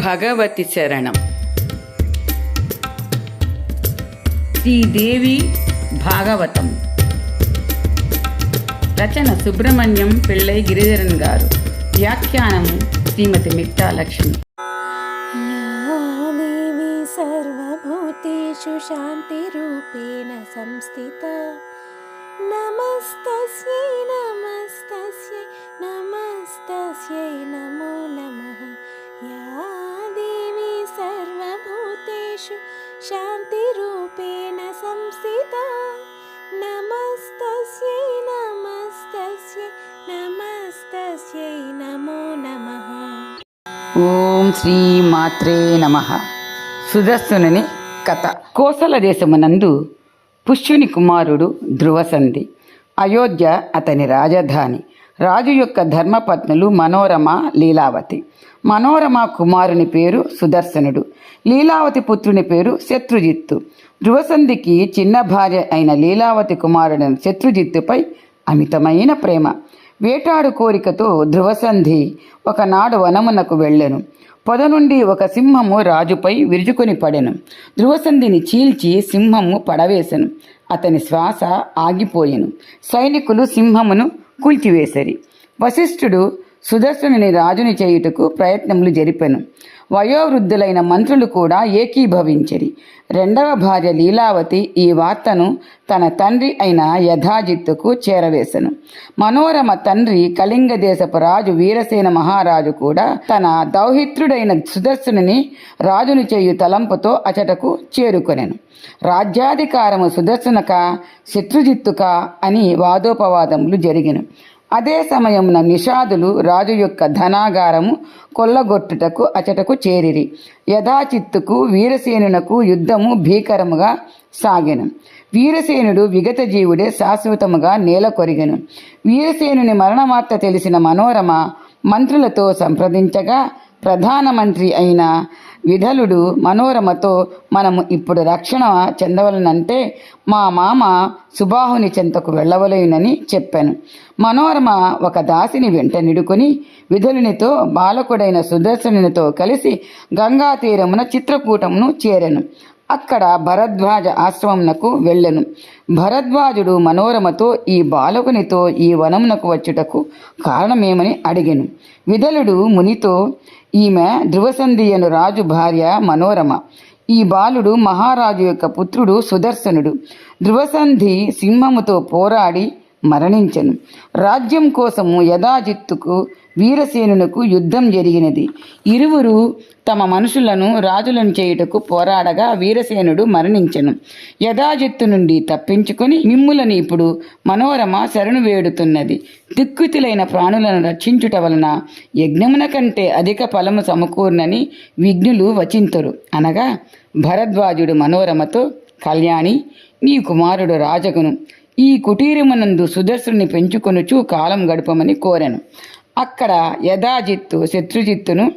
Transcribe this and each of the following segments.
భగవతి శరణం శ్రీదేవి భాగవతం రచన సుబ్రహ్మణ్యం పిళ్ళై గిరిధరన్ గారు వ్యాఖ్యానము శ్రీమతి మిట్టా లక్ష్మి या देवी सर्वभूतेषु शान्तिरूपेण संस्थिता नमस्तस्यै ఓం శ్రీ మాత్రే నమ. సుదర్శనుని కథ. కోసల దేశమునందు పుష్యుని కుమారుడు ధ్రువసంధి అయోధ్య అతని రాజధాని. రాజు యొక్క ధర్మపత్నులు మనోరమ లీలావతి. మనోరమ కుమారుని పేరు సుదర్శనుడు. లీలావతి పుత్రుని పేరు శత్రుజిత్తు. ధ్రువసంధికి చిన్న భార్య అయిన లీలావతి కుమారుడైన శత్రుజిత్తుపై అమితమైన ప్రేమ. వేటాడు కోరికతో ధ్రువసంధి ఒకనాడు వనమునకు వెళ్ళెను. పొద నుండి ఒక సింహము రాజుపై విరుచుకొని పడెను. ధ్రువసంధిని చీల్చి సింహము పడవేశను అతని శ్వాస ఆగిపోయెను. సైనికులు సింహమును కూల్చివేసరి. వశిష్ఠుడు సుదర్శనుని రాజుని చేయుటకు ప్రయత్నములు జరిపెను. వయోవృద్ధులైన మంత్రులు కూడా ఏకీభవించరి. రెండవ భార్య లీలావతి ఈ వార్తను తన తండ్రి అయిన యథాజిత్తుకు చేరవేశను మనోరమ తండ్రి కళింగ దేశపు రాజు వీరసేన మహారాజు కూడా తన దౌహిత్రుడైన సుదర్శనుని రాజును చేయు తలంపుతో అచటకు చేరుకొనెను. రాజ్యాధికారము సుదర్శనక శత్రుజిత్తుక అని వాదోపవాదములు జరిగెను. అదే సమయమున నిషాదులు రాజు యొక్క ధనాగారము కొల్లగొట్టుటకు అచటకు చేరిరి. యథాచిత్తుకు వీరసేనునకు యుద్ధము భీకరముగా సాగెను. వీరసేనుడు విగత జీవుడే శాశ్వతముగా నేల కొరిగెను. వీరసేనుని మరణవార్త తెలిసిన మనోరమ మంత్రులతో సంప్రదించగా ప్రధానమంత్రి అయిన విధలుడు మనోరమతో మనము ఇప్పుడు రక్షణ చెందవలనంటే మా మామ సుబాహుని చెంతకు వెళ్ళవలేనని చెప్పాను. మనోరమ ఒక దాసిని వెంట నిడుకొని విధులునితో బాలకుడైన సుదర్శనునితో కలిసి గంగా తీరమున చిత్రకూటమును చేరెను. అక్కడ భరద్వాజ ఆశ్రమమునకు వెళ్ళెను. భరద్వాజుడు మనోరమతో ఈ బాలకునితో ఈ వనమునకు వచ్చుటకు కారణమేమని అడిగెను. విదలుడు మునితో ఈమె ధ్రువసంధియను రాజు భార్య మనోరమ. ఈ బాలుడు మహారాజు యొక్క పుత్రుడు సుదర్శనుడు. ధ్రువసంధి సింహముతో పోరాడి మరణించెను. రాజ్యం కోసము యథాజిత్తుకు వీరసేనునకు యుద్ధం జరిగినది. ఇరువురు తమ మనుషులను రాజులను చేయుటకు పోరాడగా వీరసేనుడు మరణించను. యథాజిత్తు నుండి తప్పించుకొని మిమ్ములను ఇప్పుడు మనోరమ శరణు వేడుతున్నది. దిక్కుతులైన ప్రాణులను రక్షించుట వలన యజ్ఞమున కంటే అధిక ఫలము సమకూర్నని విఘ్నులు వచింతురు. అనగా భరద్వాజుడు మనోరమతో కళ్యాణి నీ కుమారుడు రాజగును. ఈ కుటీరమునందు సుదర్శుని పెంచుకొనుచు కాలం గడపమని కోరెను. అక్కడ యథాజిత్తు శత్రుజిత్తును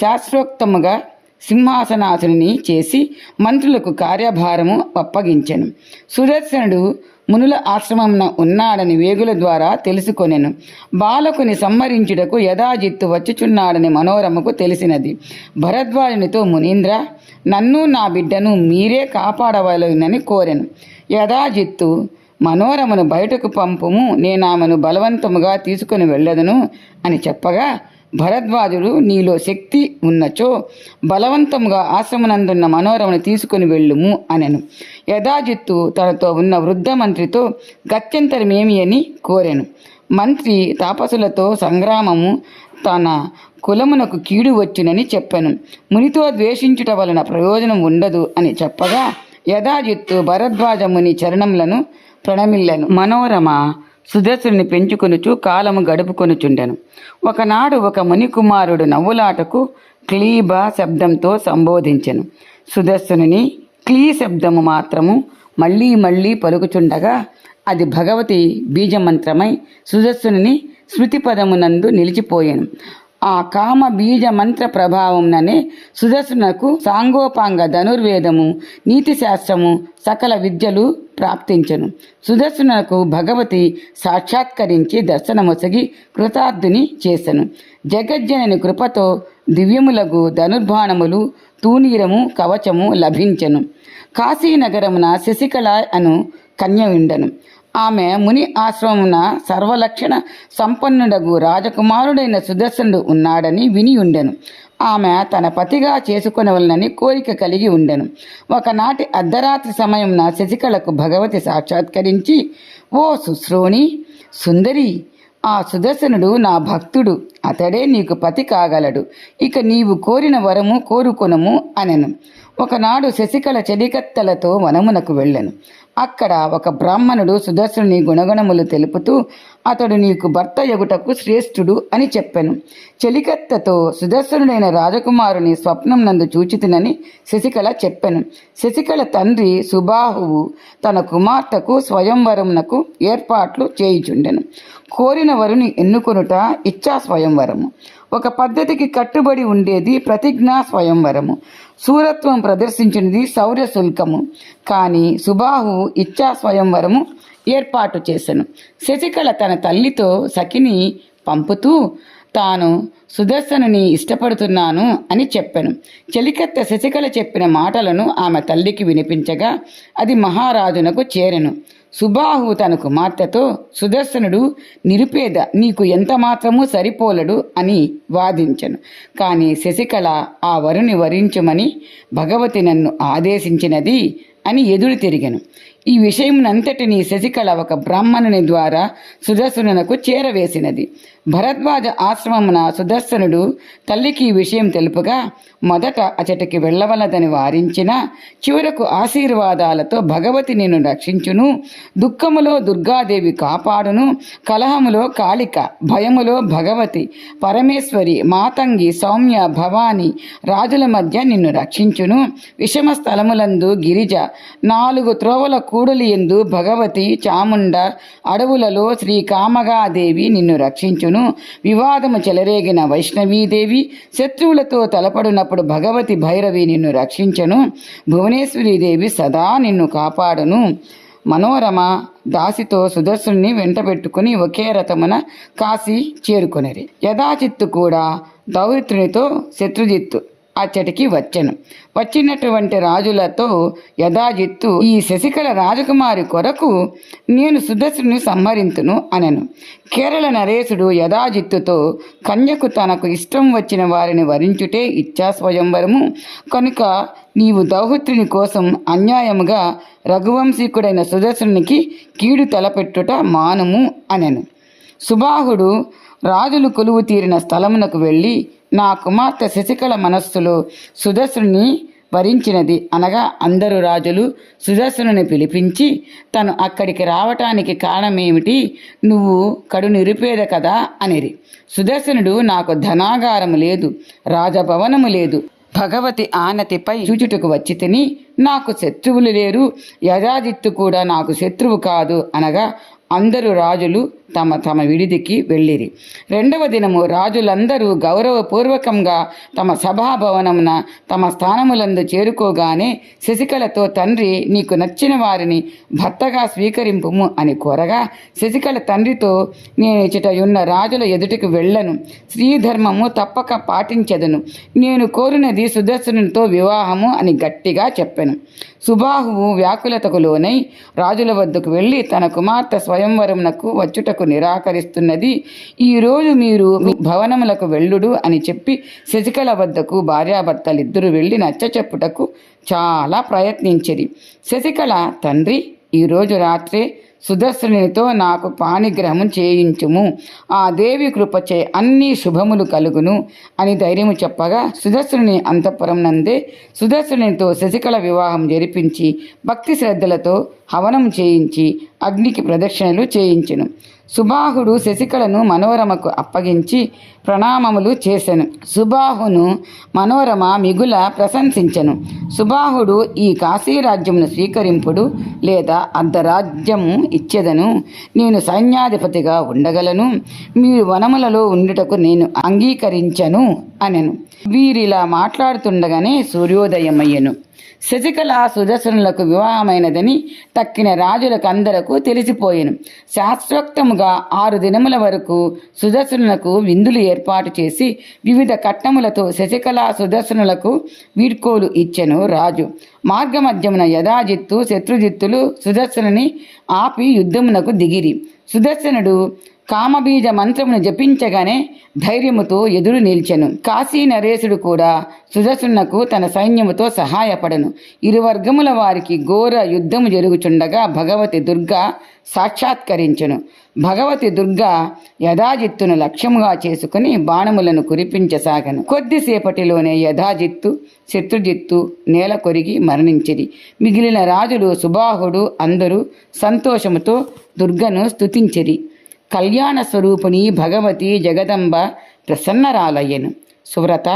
శాస్త్రోక్తముగా సింహాసనాసుని చేసి మంత్రులకు కార్యభారము అప్పగించెను. సుదర్శనుడు మునుల ఆశ్రమమున ఉన్నాడని వేగుల ద్వారా తెలుసుకొనెను. బాలకుని సంహరించుటకు యథాజిత్తు వచ్చుచున్నాడని మనోరమకు తెలిసినది. భరద్వాజునితో మునీంద్ర నన్ను నా బిడ్డను మీరే కాపాడవలనని కోరెను. యథాజిత్తు మనోరమను బయటకు పంపుము నేనామెను బలవంతముగా తీసుకుని వెళ్ళదను అని చెప్పగా భరద్వాజుడు నీలో శక్తి ఉన్నచో బలవంతముగా ఆశ్రమనందున్న మనోరమను తీసుకుని వెళ్ళుము అనెను. యథాజిత్తు తనతో ఉన్న వృద్ధ మంత్రితో గత్యంతరమేమి అని కోరెను. మంత్రి తాపసులతో సంగ్రామము తన కులమునకు కీడు వచ్చునని చెప్పెను. మునితో ద్వేషించుట వలన ప్రయోజనం ఉండదు అని చెప్పగా యథాజిత్తు భరద్వాజముని చరణములను ప్రణమిల్లను. మనోరమ సుదర్శుని పెంచుకొనుచు కాలము గడుపుకొనుచుండెను. ఒకనాడు ఒక మునికుమారుడు నవ్వులాటకు క్లీబ శబ్దంతో సంబోధించెను. సుదర్శనుని క్లీ శబ్దము మాత్రము మళ్ళీ మళ్ళీ పలుకుచుండగా అది భగవతి బీజమంత్రమై సుదర్శనుని శృతి పదమునందు నిలిచిపోయాను. ఆ కామ బీజ మంత్ర ప్రభావంననే సుదర్శనకు సాంగోపాంగ ధనుర్వేదము నీతి శాస్త్రము సకల విద్యలు ప్రాప్తించను. సుదర్శనకు భగవతి సాక్షాత్కరించి దర్శనమొసగి కృతార్థుని చేసెను. జగజ్జనని కృపతో దివ్యములగు ధనుర్బాణములు తూనీరము కవచము లభించెను. కాశీనగరమున శశికళ అను కన్య ఉండను. ఆమె ముని ఆశ్రమమున సర్వలక్షణ సంపన్నుడగు రాజకుమారుడైన సుదర్శనుడు ఉన్నాడని విని ఉండెను ఆమె తన పతిగా చేసుకునవలనని కోరిక కలిగి ఉండెను. ఒకనాటి అర్ధరాత్రి సమయమున శశికళకు భగవతి సాక్షాత్కరించి ఓ శుశ్రోణి సుందరి ఆ సుదర్శనుడు నా భక్తుడు అతడే నీకు పతి కాగలడు. ఇక నీవు కోరిన వరము కోరుకొనము అనెను. ఒకనాడు శశికళ చెలికత్తలతో వనమునకు వెళ్ళెను. అక్కడ ఒక బ్రాహ్మణుడు సుదర్శనుని గుణగణములు తెలుపుతూ అతడు నీకు భర్త ఎగుటకు శ్రేష్ఠుడు అని చెప్పాను. చెలికత్తతో సుదర్శనుడైన రాజకుమారుని స్వప్నం నందు చూచితినని శశికళ చెప్పాను. శశికళ తండ్రి సుబాహువు తన కుమార్తెకు స్వయంవరమునకు ఏర్పాట్లు చేయుచుండెను. కోరిన వరుని ఎన్నుకొనుట ఇచ్చా స్వయంవరము. ఒక పద్ధతికి కట్టుబడి ఉండేది ప్రతిజ్ఞా స్వయంవరము. సూరత్వం ప్రదర్శించినది శౌర్య శుల్కము. కానీ సుబాహు ఇచ్చా స్వయంవరము ఏర్పాటు చేసెను. శశికళ తన తల్లితో సఖిని పంపుతూ తాను సుదర్శనుని ఇష్టపడుతున్నాను అని చెప్పాను. చెలికత్త శశికళ చెప్పిన మాటలను ఆమె తల్లికి వినిపించగా అది మహారాజునకు చేరెను. సుబాహు తన కుమార్తెతో సుదర్శనుడు నిరుపేద నీకు ఎంత మాత్రము సరిపోలడు అని వాదించను. కానీ శశికళ ఆ వరుని వరించమని భగవతి నన్ను ఆదేశించినది అని ఎదురు తిరిగాను. ఈ విషయమునంతటినీ శశికళ ఒక బ్రాహ్మణుని ద్వారా సుదర్శనునకు చేరవేసినది. భరద్వాజ ఆశ్రమమున సుదర్శనుడు తల్లికి ఈ విషయం తెలుపుగా మొదట అచటికి వెళ్ళవలదని వారించిన చివరకు ఆశీర్వాదాలతో భగవతి నిన్ను రక్షించును. దుఃఖములో దుర్గాదేవి కాపాడును. కలహములో కాళిక భయములో భగవతి పరమేశ్వరి మాతంగి సౌమ్య భవాని రాజుల మధ్య నిన్ను రక్షించును. విషమ స్థలములందు గిరిజ నాలుగు త్రోవలకు కూడలి ఎందు భగవతి చాముండ అడవులలో శ్రీ కామగాదేవి నిన్ను రక్షించును. వివాదము చెలరేగిన వైష్ణవీదేవి శత్రువులతో తలపడినప్పుడు భగవతి భైరవి నిన్ను రక్షించను. భువనేశ్వరీదేవి సదా నిన్ను కాపాడును. మనోరమ దాసితో సుదర్శుని వెంటబెట్టుకుని ఒకే రథమున కాశీ చేరుకొనిరి. యథాచిత్తు కూడా దౌరిత్రునితో శత్రుజిత్తు అచ్చటికి వచ్చెను. వచ్చినటువంటి రాజులతో యథాజిత్తు ఈ శశికళ రాజకుమారి కొరకు నేను సుదర్శుని సంహరింతును అనెను. కేరళ నరేశుడు యథాజిత్తుతో కన్యకు తనకు ఇష్టం వచ్చిన వారిని వరించుటే ఇచ్చా స్వయంవరము. కనుక నీవు దౌహిత్రుని కోసం అన్యాయముగా రఘువంశీకుడైన సుదర్శునికి కీడు తలపెట్టుట మానుము అనెను. సుబాహుడు రాజులు కొలువు తీరిన స్థలమునకు వెళ్ళి నా కుమార్తె శశికళ మనస్సులో సుదర్శుని వరించినది. అనగా అందరు రాజులు సుదర్శనుని పిలిపించి తను అక్కడికి రావటానికి కారణమేమిటి? నువ్వు కడు నిరుపేద కదా అనిరి. సుదర్శనుడు నాకు ధనాగారము లేదు రాజభవనము లేదు. భగవతి ఆనతిపై చూచుటకు వచ్చి తిని నాకు శత్రువులు లేరు యజాదిత్తు కూడా నాకు శత్రువు కాదు అనగా అందరు రాజులు తమ తమ విడిదికి వెళ్ళిరి. రెండవ దినము రాజులందరూ గౌరవపూర్వకంగా తమ సభాభవనమున తమ స్థానములందు చేరుకోగానే శశికళతో తండ్రి నీకు నచ్చిన వారిని భర్తగా స్వీకరింపుము అని కోరగా శశికళ తండ్రితో నేను చిటయున్న రాజుల ఎదుటికి వెళ్ళను. శ్రీధర్మము తప్పక పాటించదును. నేను కోరినది సుదర్శనునితో వివాహము అని గట్టిగా చెప్పాను. సుబాహువు వ్యాకులతకు లోనై రాజుల వద్దకు వెళ్ళి తన కుమార్తె స్వయంవరమునకు వచ్చుటకు నిరాకరిస్తున్నది. ఈరోజు మీరు భవనములకు వెళ్ళుడు అని చెప్పి శశికళ వద్దకు భార్యాభర్తలిద్దరూ వెళ్ళి నచ్చచెప్పుటకు చాలా ప్రయత్నించిరి. శశికళ తండ్రి ఈరోజు రాత్రే సుదర్శనునితో నాకు పాణిగ్రహం చేయించుము. ఆ దేవి కృపచే అన్ని శుభములు కలుగును అని ధైర్యము చెప్పగా సుదర్శనుని అంతఃపురం నందే సుదర్శనునితో శశికళ వివాహం జరిపించి భక్తి శ్రద్ధలతో హవనం చేయించి అగ్నికి ప్రదక్షిణలు చేయించును. సుబాహుడు శశికళను మనోరమకు అప్పగించి ప్రణామములు చేశను సుబాహును మనోరమ మిగుల ప్రశంసించెను. సుబాహుడు ఈ కాశీరాజ్యమును స్వీకరింపుడు లేదా అర్ధరాజ్యము ఇచ్చేదను. నేను సైన్యాధిపతిగా ఉండగలను. మీరు వనములలో ఉండుటకు నేను అంగీకరించను అనెను. వీరిలా మాట్లాడుతుండగానే సూర్యోదయమయ్యను. శశికళ సుదర్శనులకు వివాహమైనదని తక్కిన రాజులకు అందరకు తెలిసిపోయాను. శాస్త్రోక్తముగా ఆరు దినముల వరకు సుదర్శనులకు విందులు ఏర్పాటు చేసి వివిధ కట్టములతో శశికళ సుదర్శనులకు వీడ్కోలు ఇచ్చెను రాజు. మార్గమధ్యమున యథాజిత్తు శత్రుజిత్తులు సుదర్శనుని ఆపి యుద్ధమునకు దిగిరి. సుదర్శనుడు కామబీజ మంత్రమును జపించగానే ధైర్యముతో ఎదురు నిల్చెను. కాశీ నరేశుడు కూడా సుదర్శనకు తన సైన్యముతో సహాయపడను. ఇరు వర్గముల వారికి ఘోర యుద్ధము జరుగుచుండగా భగవతి దుర్గా సాక్షాత్కరించెను. భగవతి దుర్గా యథాజిత్తును లక్ష్యముగా చేసుకుని బాణములను కురిపించసాగను. కొద్దిసేపటిలోనే యథాజిత్తు శత్రుజిత్తు నేల కొరిగి మరణించిరి. మిగిలిన రాజులు సుబాహుడు అందరూ సంతోషముతో దుర్గను స్తుతించిరి. కళ్యాణ స్వరూపిణి భగవతి జగదంబ ప్రసన్నరాలయ్యను. సువ్రత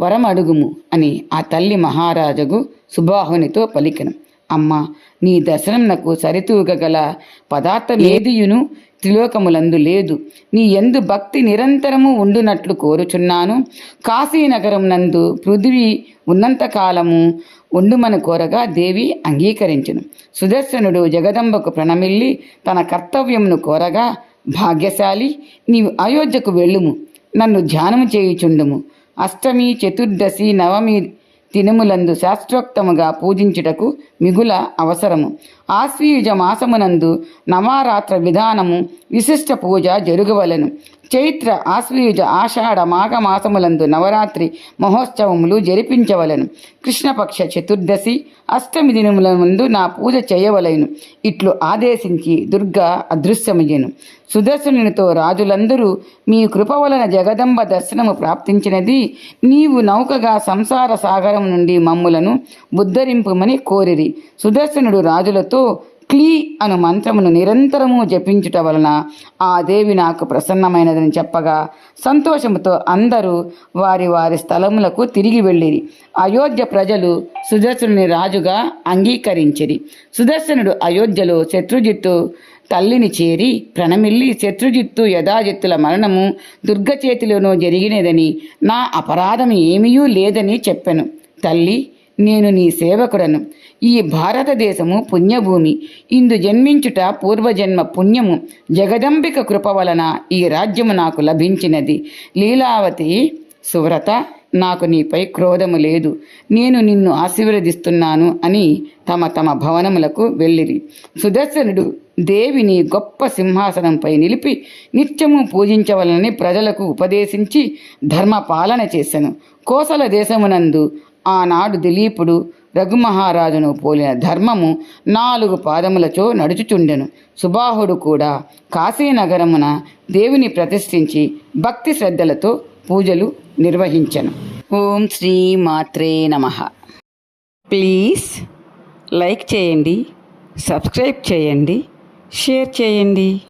వరమడుగుము అని ఆ తల్లి మహారాజుకు సుబాహునితో పలికెను. అమ్మ నీ దర్శనంనకు సరితూగగల పదార్థం ఏదియును త్రిలోకములందు లేదు. నీ ఎందు భక్తి నిరంతరము ఉండునట్లు కోరుచున్నాను. కాశీనగరం నందు పృథివీ ఉన్నంతకాలము ఉండుమని కోరగా దేవి అంగీకరించును. సుదర్శనుడు జగదంబకు ప్రణమిల్లి తన కర్తవ్యమును కోరగా భాగ్యశాలి నీవు అయోధ్యకు వెళ్ళుము. నన్ను ధ్యానము చేయుచుండుము. అష్టమి చతుర్దశి నవమి దినములందు శాస్త్రోక్తముగా పూజించుటకు మిగుల అవసరము. ఆశ్వీయుజ మాసమునందు నమారాత్ర విధానము విశిష్ట పూజ జరుగవలను. చైత్ర ఆశ్వీయుజ ఆషాఢ మాఘమాసములందు నవరాత్రి మహోత్సవములు జరిపించవలెను. కృష్ణపక్ష చతుర్దశి అష్టమి దినముల ముందు నా పూజ చేయవలెను. ఇట్లు ఆదేశించి దుర్గా అదృశ్యమయ్యను. సుదర్శనునితో రాజులందరూ మీ కృప వలన జగదంబ దర్శనము ప్రాప్తించినది నీవు నౌకగా సంసార సాగరం నుండి మమ్ములను ఉద్ధరింపుమని కోరిరి. సుదర్శనుడు రాజులతో క్లీ అను మంత్రమును నిరంతరము జపించుట వలన ఆ దేవి నాకు ప్రసన్నమైనదని చెప్పగా సంతోషముతో అందరూ వారి వారి స్థలములకు తిరిగి వెళ్ళిరి. అయోధ్య ప్రజలు సుదర్శనుని రాజుగా అంగీకరించిరి. సుదర్శనుడు అయోధ్యలో శత్రుజిత్తు తల్లిని చేరి ప్రణమిల్లి శత్రుజిత్తు యథాజిత్తుల మరణము దుర్గ చేతిలోనూ జరిగినదని నా అపరాధం ఏమీ లేదని చెప్పెను. తల్లి నేను నీ సేవకుడను. ఈ భారతదేశము పుణ్యభూమి. ఇందు జన్మించుట పూర్వజన్మ పుణ్యము. జగదంబిక కృప వలన ఈ రాజ్యము నాకు లభించినది. లీలావతి సువ్రత నాకు నీపై క్రోధము లేదు. నేను నిన్ను ఆశీర్వదిస్తున్నాను అని తమ తమ భవనములకు వెళ్ళిరి. సుదర్శనుడు దేవిని గొప్ప సింహాసనంపై నిలిపి నిత్యము పూజించవలనని ప్రజలకు ఉపదేశించి ధర్మపాలన చేశాను కోసల దేశమునందు ఆనాడు దిలీపుడు రఘుమహారాజును పోలిన ధర్మము నాలుగు పాదములచో నడుచుచుండెను. సుబాహుడు కూడా కాశీనగరమున దేవుని ప్రతిష్ఠించి భక్తి శ్రద్ధలతో పూజలు నిర్వహించెను. ఓం శ్రీ మాత్రే నమ. ప్లీజ్ లైక్ చేయండి సబ్స్క్రైబ్ చేయండి షేర్ చేయండి.